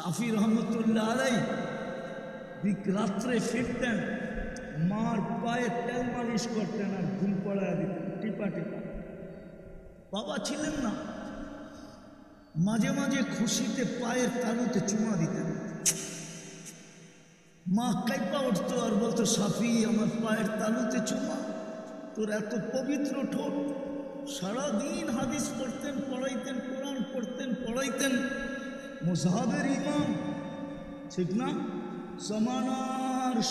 কাফি রহমতুল্লাহ আলাই দিক রাত্রে ফিরতেন, মার পায়ে তেল মালিশ করতেন আর ঘুম পড়ায় দিতেন, টিপা টিপা। বাবা ছিলেন না, মাঝে মাঝে খুশিতে পায়ের তালুতে চুমা দিতেন। মা কাইপা উঠতো আর বলতো, সাফি, আমার পায়ের তালুতে চুমা, তোর এত পবিত্র ঠোঁট। সারাদিন হাদিস পড়তেন, পড়াইতেন, কোরআন পড়তেন, পড়াইতেন। মুসাহাবের ইমাম। ঠিক না? জমানার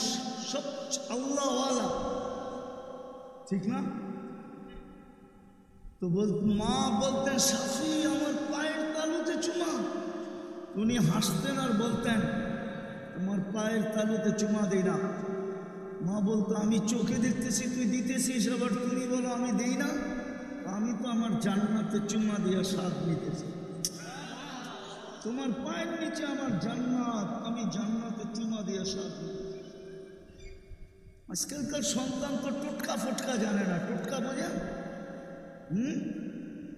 সব আল্লাহওয়ালা। ঠিক না? তো বল মা বলতেন, সাফি আমার পায়ের তালুতে চুমা। উনি হাসতেন আর বলতেন, তোমার পায়ের তালুতে চুমা দেই না। মা বলতো, আমি চোখে দেখতেছি, তুই দিতেছিস, আবার তুমি বলো, আমি দেই না? আমি তো আমার জান্নাতে চুমা দিয়ে স্বাদ নিতেছি। তোমার পায়ের নিচে আমার জান্নাত, আমি জান্নাতে চুমা দিয়ে নিতেছি আজকালকার সন্তান তো টোটকা ফটকা জানে না। টোটকা বোঝেন হুম?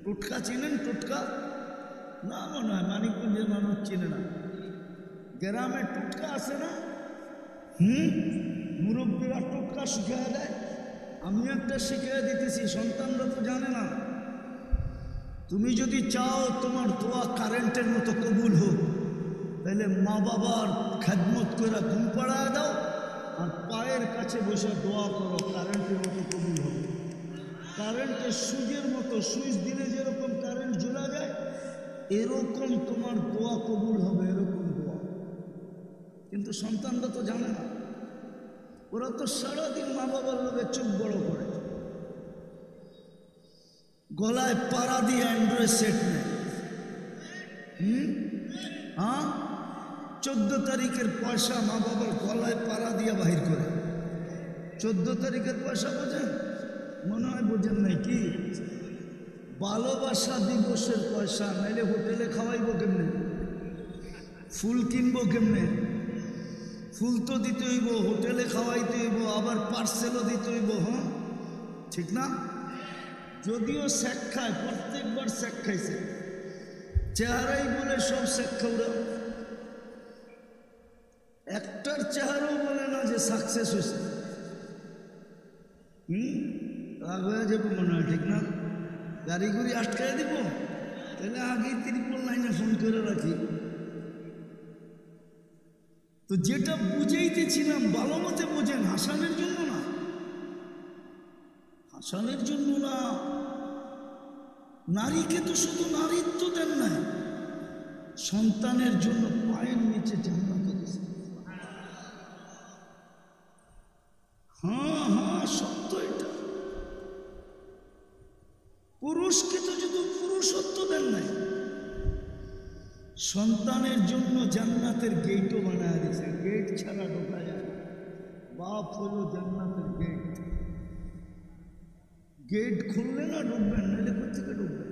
টোটকা চেনেন? টোটকা? না মনে হয়, মানিকগঞ্জের মানুষ চেনে না। গ্রামে টোটকা আছে না? হুম? মুরব্বীরা টোটকা শিখিয়ে দেয়। আমি একটা শিখিয়ে দিতেছি, সন্তানরা তো জানে না। তুমি যদি চাও তোমার দোয়া কারেন্টের মতো কবুল হোক, তাহলে মা বাবার খেদমত করে ঘুম পাড়ায় দাও আর পায়ের কাছে বসে দোয়া করো, কারেন্টের মতো কবুল হবে কারেন্টের সুইচের মতো, সুইচ দিলে যেরকম কারেন্ট জ্বলা যায়, এরকম তোমার দোয়া কবুল হবে, এরকম দোয়া। কিন্তু সন্তানরা তো জানে না, ওরা তো সারাদিন মা বাবার লোকের চোখ বড় করে। গলায় পাড়া দিয়ে অ্যান্ড্রয়েড সেট নেয় হুম? হ্যাঁ চোদ্দ তারিখের পয়সা মা বাবার গলায় পাড়া দিয়ে বাহির করে। চোদ্দ তারিখের পয়সা বোঝেন? মনে হয় বোঝেন নাই কি? ভালোবাসা দিবসের পয়সা, নাইলে হোটেলে খাওয়াইব কেমনে? ফুল কিনবো কেমনে? ফুল তো দিতে হইব, হোটেলে খাওয়াইতে হইব, আবার পার্সেলও দিতে হইব হ্যাঁ? ঠিক না? যদিও শেখ খায় প্রত্যেকবার শেখ খাইছে চেহারাই বলে সব শেখ খাওয়া একটার চেহারাও বলে না যে সাকসেস হয়েছে। হুম? রাগ হয়ে যাবে মনে হয়, ঠিক না? গাড়ি গুড়ি আটকায় দিব, তাহলে আগেই ত্রিপল লাইনে ফোন করে রাখি। তো যেটা বুঝাইতেছিলাম, ভালো মতে বোঝেন, হাসানের না হাসানের জন্য না। নারীকে তো শুধু নারীত্ব দেন নাই, সন্তানের জন্য পায়ের নিচে জান্নাত হ্যাঁ হ্যাঁ সত্য এটা। পুরুষকে তো শুধু পুরুষত্ব দেন নাই, সন্তানের জন্য জান্নাতের গেটও বানায় দিয়েছে। গেট ছাড়া ঢোকা যায় বাপ হলো জান্নাতের গেট গেট খুললে না ঢুকবেন নাহলে কোথেকে ঢুকবেন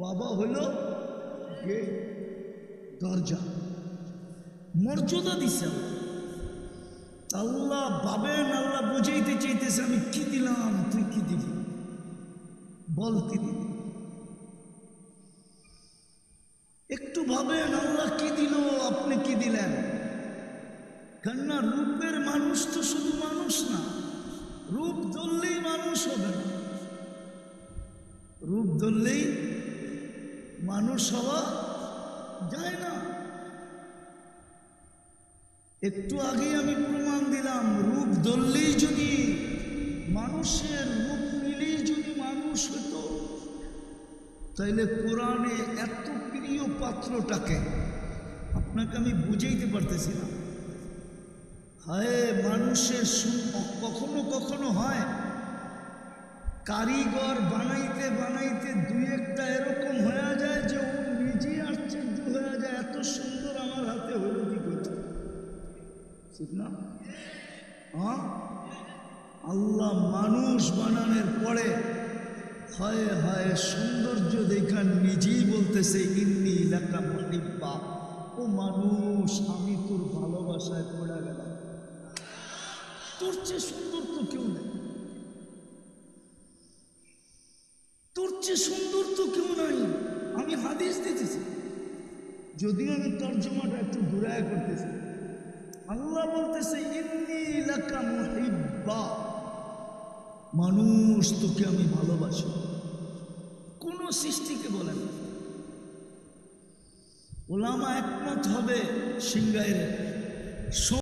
বাবা হলো গেট দরজা। মর্যাদা দিছে আল্লাহ। ভাবেন আল্লাহ বুঝাইতে চাইতেছে, আমি কি দিলাম, তুই কি দিলি? বলতে দিলি? একটু ভাবেন, আল্লাহ কি দিল, আপনি কি দিলেন? কেননা রূপের মানুষ তো শুধু মানুষ না রূপ ধরলেই মানুষ হবে। রূপ ধরলেই মানুষ হওয়া যায় না। একটু আগে আমি প্রমাণ দিলাম, রূপ ধরলেই যদি মানুষের রূপ নিলেই যদি মানুষ হতো, তাইলে কোরআনে এত প্রিয় পাত্রটাকে আপনাকে আমি বুঝাইতে পারতেছি না। মানুষের কখনো কখনো হয়। কারিগর বানাইতে বানাইতে দুই একটা এরকম হয়ে যায় যে ও নিজেই আশ্চর্য হয়ে যায়, এত সুন্দর আমার হাতে হলো কি করে? ঠিক না? হ্যাঁ? আল্লাহ মানুষ বানানোর পরে হায় হায় সৌন্দর্য দেখা নিজেই বলতেছে, ইন্নি লেখা মনিব্বা ও মানুষ, আমি তোর ভালোবাসায় পড়ে গেলাম। চেয়ে সুন্দর তো কেউ নেই। তোর চেয়ে সুন্দর তো কেউ নাই। আমি হাদিস দিতেছি। যদিও আমি তর্জমাটা একটু ঘুরায় করতেছি। আল্লাহ বলতেছে মানুষ তোকে আমি ভালোবাসি। কোন সৃষ্টিকে বলেন ওলামা একমত হবে সিংগাইরে।